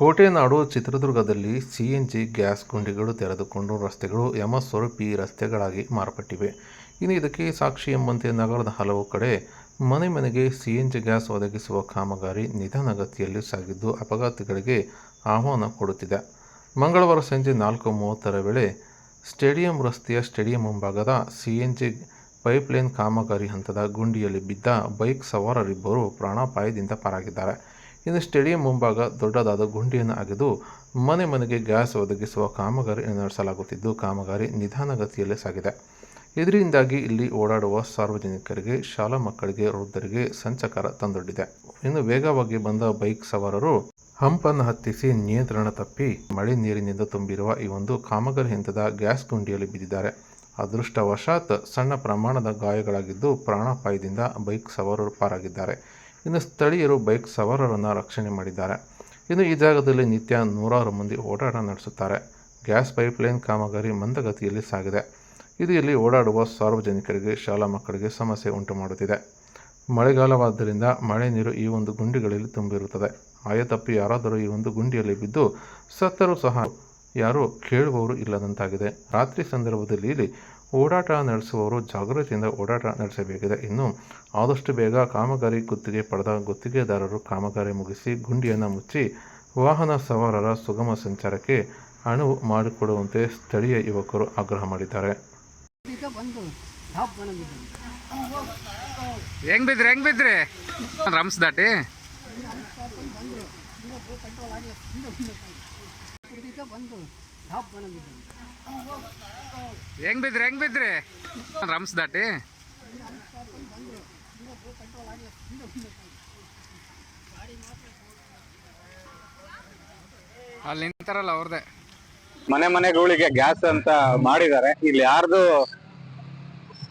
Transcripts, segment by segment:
ಕೋಟೆನಾಡು ಚಿತ್ರದುರ್ಗದಲ್ಲಿ CNG gas ಗುಂಡಿಗಳು ತೆರೆದುಕೊಂಡು ರಸ್ತೆಗಳು ಯಮಸ್ವರೂಪಿ ರಸ್ತೆಗಳಾಗಿ ಮಾರ್ಪಟ್ಟಿವೆ. ಇನ್ನು ಇದಕ್ಕೆ ಸಾಕ್ಷಿ ಎಂಬಂತೆ ನಗರದ ಹಲವು ಕಡೆ ಮನೆ ಮನೆಗೆ ಸಿಎನ್ಜಿ ಗ್ಯಾಸ್ ಒದಗಿಸುವ ಕಾಮಗಾರಿ ನಿಧಾನಗತಿಯಲ್ಲಿ ಸಾಗಿದ್ದು ಅಪಘಾತಗಳಿಗೆ ಆಹ್ವಾನ ಕೊಡುತ್ತಿದೆ. ಮಂಗಳವಾರ ಸಂಜೆ ನಾಲ್ಕು ಮೂವತ್ತರ ವೇಳೆ ಸ್ಟೇಡಿಯಂ ರಸ್ತೆಯ ಸ್ಟೇಡಿಯಂ ಮುಂಭಾಗದ ಸಿಎನ್ಜಿ ಪೈಪ್ಲೈನ್ ಕಾಮಗಾರಿ ಹಂತದ ಗುಂಡಿಯಲ್ಲಿ ಬಿದ್ದ ಬೈಕ್ ಸವಾರರಿಬ್ಬರು ಪ್ರಾಣಾಪಾಯದಿಂದ ಪಾರಾಗಿದ್ದಾರೆ. ಇನ್ನು ಸ್ಟೇಡಿಯಂ ಮುಂಭಾಗ ದೊಡ್ಡದಾದ ಗುಂಡಿಯನ್ನು ಅಗೆದು ಮನೆ ಮನೆಗೆ ಗ್ಯಾಸ್ ಒದಗಿಸುವ ಕಾಮಗಾರಿ ನಡೆಸಲಾಗುತ್ತಿದ್ದು, ಕಾಮಗಾರಿ ನಿಧಾನಗತಿಯಲ್ಲೇ ಸಾಗಿದೆ. ಇದರಿಂದಾಗಿ ಇಲ್ಲಿ ಓಡಾಡುವ ಸಾರ್ವಜನಿಕರಿಗೆ, ಶಾಲಾ ಮಕ್ಕಳಿಗೆ, ವೃದ್ಧರಿಗೆ ಸಂಚಕಾರ ತಂದೊಡ್ಡಿದೆ. ಇನ್ನು ವೇಗವಾಗಿ ಬಂದ ಬೈಕ್ ಸವಾರರು ಹಂಪನ್ನು ಹತ್ತಿಸಿ ನಿಯಂತ್ರಣ ತಪ್ಪಿ ಮಳೆ ನೀರಿನಿಂದ ತುಂಬಿರುವ ಈ ಒಂದು ಕಾಮಗಾರಿ ಹಂತದ ಗ್ಯಾಸ್ ಗುಂಡಿಯಲ್ಲಿ ಬಿದ್ದಿದ್ದಾರೆ. ಅದೃಷ್ಟವಶಾತ್ ಸಣ್ಣ ಪ್ರಮಾಣದ ಗಾಯಗಳಾಗಿದ್ದು ಪ್ರಾಣಾಪಾಯದಿಂದ ಬೈಕ್ ಸವಾರರು ಪಾರಾಗಿದ್ದಾರೆ. ಇನ್ನು ಸ್ಥಳೀಯರು ಬೈಕ್ ಸವಾರರನ್ನು ರಕ್ಷಣೆ ಮಾಡಿದ್ದಾರೆ. ಇನ್ನು ಈ ಜಾಗದಲ್ಲಿ ನಿತ್ಯ ನೂರಾರು ಮಂದಿ ಓಡಾಟ ನಡೆಸುತ್ತಾರೆ. ಗ್ಯಾಸ್ ಪೈಪ್ಲೈನ್ ಕಾಮಗಾರಿ ಮಂದಗತಿಯಲ್ಲಿ ಸಾಗಿದೆ. ಇದು ಇಲ್ಲಿ ಓಡಾಡುವ ಸಾರ್ವಜನಿಕರಿಗೆ, ಶಾಲಾ ಮಕ್ಕಳಿಗೆ ಸಮಸ್ಯೆ ಉಂಟು ಮಾಡುತ್ತಿದೆ. ಮಳೆಗಾಲವಾದ್ದರಿಂದ ಮಳೆ ನೀರು ಈ ಒಂದು ಗುಂಡಿಗಳಲ್ಲಿ ತುಂಬಿರುತ್ತದೆ. ಆಯತಪ್ಪಿ ಯಾರಾದರೂ ಈ ಒಂದು ಗುಂಡಿಯಲ್ಲಿ ಬಿದ್ದು ಸತ್ತರೂ ಸಹ ಯಾರೂ ಕೇಳುವವರು ಇಲ್ಲದಂತಾಗಿದೆ. ರಾತ್ರಿ ಸಂದರ್ಭದಲ್ಲಿ ಇಲ್ಲಿ ಓಡಾಟ ನಡೆಸುವವರು ಜಾಗೃತಿಯಿಂದ ಓಡಾಟ ನಡೆಸಬೇಕಿದೆ. ಇನ್ನು ಆದಷ್ಟು ಬೇಗ ಕಾಮಗಾರಿ ಗುತ್ತಿಗೆ ಪಡೆದ ಗುತ್ತಿಗೆದಾರರು ಕಾಮಗಾರಿ ಮುಗಿಸಿ ಗುಂಡಿಯನ್ನು ಮುಚ್ಚಿ ವಾಹನ ಸವಾರರ ಸುಗಮ ಸಂಚಾರಕ್ಕೆ ಅನುವು ಮಾಡಿಕೊಡುವಂತೆ ಸ್ಥಳೀಯ ಯುವಕರು ಆಗ್ರಹ ಮಾಡಿದ್ದಾರೆ. ಹೆಂಗ್ ಹೆಂಗ್ ರಮ್ಸ್ ದಾಟಿ? ಈಗ ಬಂದು ಹೆಂಗ್ ಬಿದ್ರಿ ಹೆಂಗ್ ಬಿದ್ರಿ? ರಮ್ಸ್ ದಾಟಿ. ಅಲ್ಲಿ ನಿಂತಾರಲ್ಲ ಅವ್ರದೇ. ಮನೆ ಮನೆಗಳಿಗೆ ಗ್ಯಾಸ್ ಅಂತ ಮಾಡಿದ್ದಾರೆ. ಇಲ್ಲಿ ಯಾರ್ದು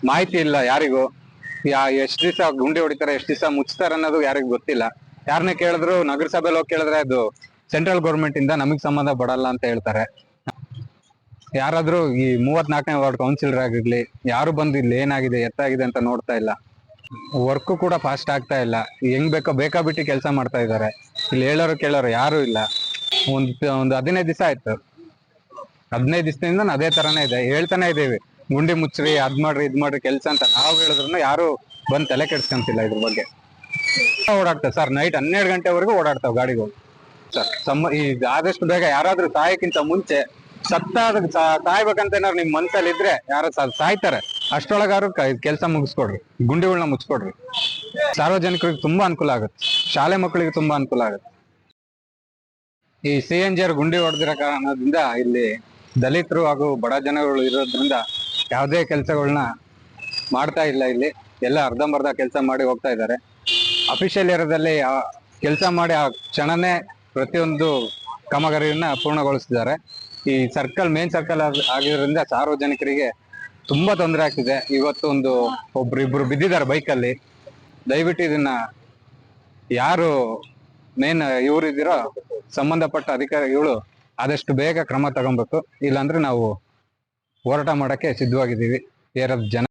ಮಾಹಿತಿ ಇಲ್ಲ ಯಾರಿಗೂ. ಯಾ ಎಷ್ಟ್ ದಿವಸ ಗುಂಡಿ ಹೊಡಿತಾರೆ ಎಷ್ಟ್ ದಿವಸ ಮುಚ್ತಾರೆ ಅನ್ನೋದು ಯಾರಿಗೂ ಗೊತ್ತಿಲ್ಲ. ಯಾರನ್ನೇ ಕೇಳಿದ್ರು ನಗರಸಭೆಲಿ ಹೋಗಿ ಕೇಳಿದ್ರೆ ಅದು ಸೆಂಟ್ರಲ್ ಗೌರ್ಮೆಂಟ್ ಇಂದ ನಮಗ್ ಸಂಬಂಧ ಪಡಲ್ಲ ಅಂತ ಹೇಳ್ತಾರೆ. ಯಾರಾದ್ರೂ ಈ ಮೂವತ್ನಾಲ್ಕನೇ ವಾರ್ಡ್ ಕೌನ್ಸಿಲರ್ ಆಗಿರ್ಲಿ, ಯಾರು ಬಂದು ಇಲ್ಲಿ ಏನಾಗಿದೆ, ಎತ್ತಾಗಿದೆ ಅಂತ ನೋಡ್ತಾ ಇಲ್ಲ. ವರ್ಕ್ ಕೂಡ ಫಾಸ್ಟ್ ಆಗ್ತಾ ಇಲ್ಲ. ಹೆಂಗ್ ಬೇಕೋ ಬೇಕಾಬಿಟ್ಟು ಕೆಲಸ ಮಾಡ್ತಾ ಇದ್ದಾರೆ. ಇಲ್ಲಿ ಹೇಳೋರು ಕೇಳೋರು ಯಾರು ಇಲ್ಲ. ಒಂದ್ ಒಂದು ಹದಿನೈದು ದಿವಸ ಆಯ್ತು. ಹದಿನೈದು ದಿವಸದಿಂದ ಅದೇ ತರಾನೇ ಇದೆ. ಹೇಳ್ತಾನೆ ಇದೀವಿ ಗುಂಡಿ ಮುಚ್ಚ್ರಿ, ಅದ್ ಮಾಡ್ರಿ, ಇದ್ ಮಾಡ್ರಿ, ಕೆಲಸ ಅಂತ. ನಾವು ಹೇಳಿದ್ರು ಯಾರು ಬಂದ್ ತಲೆ ಕೆಡ್ಸ್ಕೊಂತಿಲ್ಲ ಇದ್ರ ಬಗ್ಗೆ. ಓಡಾಡ್ತಾವೆ ಸರ್, ನೈಟ್ ಹನ್ನೆರಡು ಗಂಟೆವರೆಗೂ ಓಡಾಡ್ತಾವ ಗಾಡಿಗಳು. ಸಮ್ಮ ಈ ಆದಷ್ಟು ಬೇಗ ಯಾರಾದ್ರೂ ಸಾಯಕ್ಕಿಂತ ಮುಂಚೆ ಸತ್ತಾದ ಸಾಯ್ಬೇಕಂತ ಏನಾದ್ರು ನಿಮ್ ಮನ್ಸಲ್ಲಿ ಇದ್ರೆ ಯಾರು ಸಾಯ್ತಾರೆ. ಅಷ್ಟೊಳಗಾರು ಕೆಲಸ ಮುಗಿಸ್ಕೊಡ್ರಿ. ಗುಂಡಿಗಳನ್ನ ಮುಚ್ಕೊಡ್ರಿ. ಸಾರ್ವಜನಿಕರಿಗೆ ತುಂಬಾ ಅನುಕೂಲ ಆಗುತ್ತೆ. ಶಾಲೆ ಮಕ್ಕಳಿಗೆ ತುಂಬಾ ಅನುಕೂಲ ಆಗುತ್ತೆ. ಈ ಸಿ ಎನ್ ಜಿ ಗುಂಡಿ ಹೊಡೆದಿರೋ ಕಾರಣದಿಂದ ಇಲ್ಲಿ ದಲಿತರು ಹಾಗೂ ಬಡ ಜನಗಳು ಇರೋದ್ರಿಂದ ಯಾವುದೇ ಕೆಲಸಗಳನ್ನ ಮಾಡ್ತಾ ಇಲ್ಲ ಇಲ್ಲಿ. ಎಲ್ಲ ಅರ್ಧಂಬರ್ಧ ಕೆಲಸ ಮಾಡಿ ಹೋಗ್ತಾ ಇದ್ದಾರೆ. ಅಫಿಷಿಯಲ್ ಏರಿಯಾದಲ್ಲಿ ಕೆಲಸ ಮಾಡಿ ಆ ಕ್ಷಣನೇ ಪ್ರತಿಯೊಂದು ಕಾಮಗಾರಿಯನ್ನ ಪೂರ್ಣಗೊಳಿಸಿದ್ದಾರೆ. ಈ ಸರ್ಕಲ್ ಮೇನ್ ಸರ್ಕಲ್ ಆಗಿರೋದ್ರಿಂದ ಸಾರ್ವಜನಿಕರಿಗೆ ತುಂಬಾ ತೊಂದರೆ ಆಗ್ತಿದೆ. ಇವತ್ತು ಒಂದು ಒಬ್ರು ಇಬ್ರು ಬಿದ್ದಿದ್ದಾರೆ ಬೈಕಲ್ಲಿ. ದಯವಿಟ್ಟು ಇದನ್ನ ಯಾರು ಮೇನ್ ಇವರಿದ್ದೀರೋ ಸಂಬಂಧಪಟ್ಟ ಅಧಿಕಾರಿಗಳು ಆದಷ್ಟು ಬೇಗ ಕ್ರಮ ತಗೊಬೇಕು. ಇಲ್ಲಾಂದ್ರೆ ನಾವು ಹೋರಾಟ ಮಾಡಕ್ಕೆ ಸಿದ್ಧವಾಗಿದ್ದೀವಿ. ಏರದ ಜನ